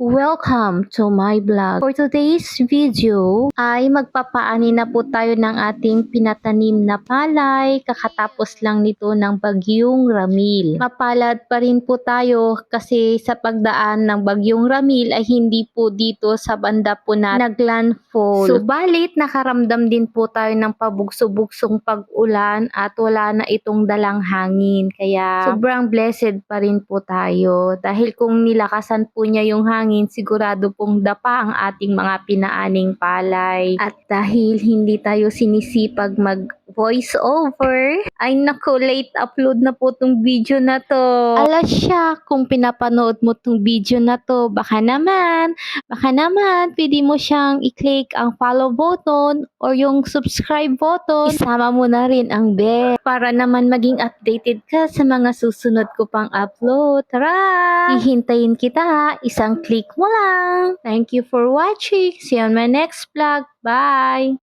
Welcome to my vlog. For today's video ay magpapaani na po tayo ng ating pinatanim na palay kakatapos lang nito ng bagyong Ramil. Mapalad pa rin po tayo kasi sa pagdaan ng bagyong Ramil ay hindi po dito sa banda po na naglandfall. Subalit nakaramdam din po tayo ng pabugso-bugsong pag-ulan at wala na itong dalang hangin. Kaya sobrang blessed pa rin po tayo dahil kung nilakasan po niya yung hangin, sigurado pong dapa ang ating mga pinaaning palay. At dahil hindi tayo sinisipag mag voice over, ay naku, late upload na po tong video na to. Alas siya, kung pinapanood mo tong video na to, baka naman, baka naman, pwede mo siyang i-click ang follow button or yung subscribe button. Isama mo na rin ang bell para naman maging updated ka sa mga susunod ko pang upload. Tara! Hihintayin kita. Isang click mo lang. Thank you for watching. See you on my next vlog. Bye!